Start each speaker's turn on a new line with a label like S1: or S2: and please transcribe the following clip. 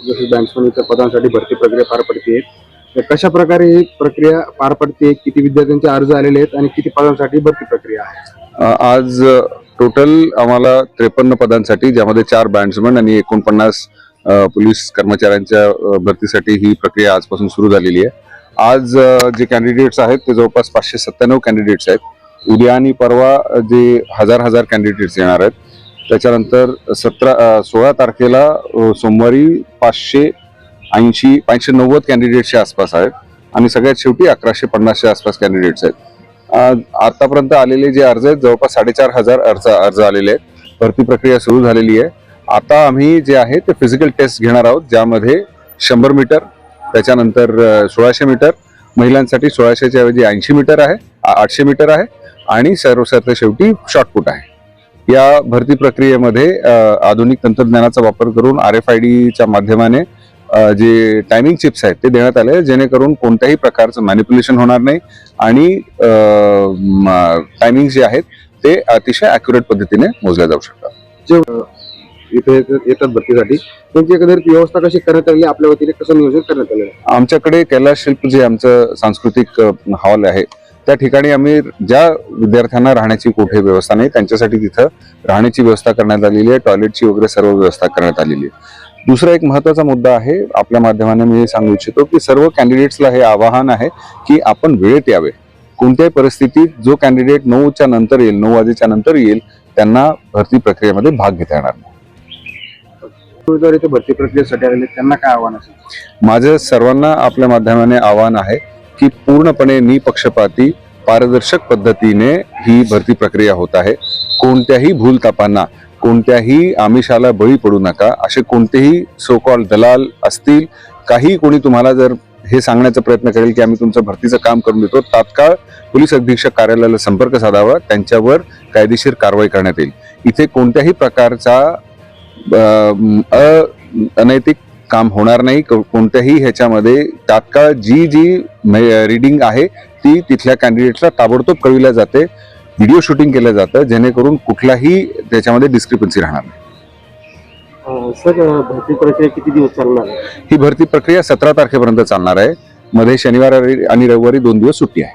S1: जशी बँड्समन पदांसाठी भरती प्रक्रिया पार पडते तर कशा प्रकारे ही प्रक्रिया पार पडते किती विद्यार्थ्यांचे अर्ज आलेले आहेत आणि किती पदांसाठी भरती प्रक्रिया आहे?
S2: आज टोटल आम्हाला त्रेपन्न पदांसाठी ज्यामध्ये चार बँड्समन आणि एकोणपन्नास पोलीस कर्मचाऱ्यांच्या भरतीसाठी ही प्रक्रिया आजपासून सुरू झालेली आहे. आज जे कॅन्डिडेट्स आहेत ते जवळपास पाचशे सत्त्याण्णव कॅन्डिडेट्स आहेत. उद्या आणि परवा जे हजार हजार कॅन्डिडेट्स येणार आहेत. त्याच्यानंतर सतरा सोळा तारखेला सोमवारी पाचशे ऐंशी पाचशे नव्वद कॅन्डिडेट्सच्या आसपास आहेत. आणि सगळ्यात शेवटी अकराशे पन्नासच्या आसपास कॅन्डिडेट्स आहेत. आतापर्यंत आलेले जे अर्ज आहेत जवळपास साडेचार हजार अर्ज अर्ज आलेले आहेत. भरती प्रक्रिया सुरू झालेली आहे. आता आम्ही जे आहे ते फिजिकल टेस्ट घेणार आहोत ज्यामध्ये शंभर मीटर त्याच्यानंतर सोळाशे मीटर महिलांसाठी सोळाशेच्या ऐवजी ऐंशी मीटर आहे आठशे मीटर आहे आणि सर्व शेवटी शॉर्टपुट आहे. या भरती प्रक्रियेमध्ये आधुनिक तंत्रज्ञानाचा वापर करून आर एफ आय डीच्या माध्यमाने जे टायमिंग चिप्स आहेत ते देण्यात आले जेणेकरून कोणत्याही प्रकारचं मॅनिप्युलेशन होणार नाही आणि टायमिंग जे आहेत ते अतिशय अॅक्युरेट पद्धतीने मोजल्या जाऊ शकतात.
S1: इथे येतात भरतीसाठी. त्यांची एकंदरीत व्यवस्था कशी करण्यात आली आपल्या वतीने कसं नियोजन करण्यात आलेलं आहे?
S2: आमच्याकडे कैलास शिल्प जे आमचं सांस्कृतिक हॉल आहे त्या ठिकाणी आम्ही ज्या विद्यार्थ्यांना राहण्याची कुठे व्यवस्था नाही त्यांच्यासाठी तिथं राहण्याची व्यवस्था करण्यात आलेली आहे टॉयलेटची वगैरे सर्व व्यवस्था करण्यात आलेली आहे. दुसरा एक महत्त्वाचा मुद्दा आहे आपल्या माध्यमाने मी हे सांगू इच्छितो की सर्व कॅन्डिडेट्सला हे आवाहन आहे की आपण वेळेत यावे. कोणत्याही परिस्थितीत जो कॅन्डिडेट नऊच्या नंतर येईल नऊ वाजेच्या नंतर येईल त्यांना भरती प्रक्रियेमध्ये भाग घेता येणार नाही.
S1: उमेदवार इथे भरती प्रक्रियेसाठी आलेले त्यांना काय आव्हान असेल?
S2: माझं सर्वांना आपल्या माध्यमाने आव्हान आहे की पूर्णपणे निपक्षपाती पारदर्शक पद्धतीने ही भरती प्रक्रिया होत आहे. कोणत्याही भूलतापांना कोणत्याही आमिषाला बळी पडू नका. असे कोणतेही सो कॉल दलाल असतील काही कोणी तुम्हाला जर हे सांगण्याचा प्रयत्न करेल की आम्ही तुमचं भरतीचं काम करून देतो तात्काळ पोलीस अधीक्षक कार्यालयाला संपर्क साधावा. त्यांच्यावर कायदेशीर कारवाई करण्यात येईल. इथे कोणत्याही प्रकारचा अनैतिक काम होणार नाही कोणत्याही ह्याच्यामध्ये. तात्काळ जी जी रिडिंग आहे ती तिथल्या कॅन्डिडेटला ताबडतोब कळविल्या जाते व्हिडिओ शूटिंग केलं जातं जेणेकरून कुठलाही त्याच्यामध्ये डिस्क्रिपन्सी राहणार नाही.
S1: सर भरती प्रक्रिया किती दिवस चालणार आहे?
S2: ही भरती प्रक्रिया सतरा तारखेपर्यंत चालणार आहे. मध्ये शनिवार आणि रविवारी दोन दिवस सुट्टी आहे.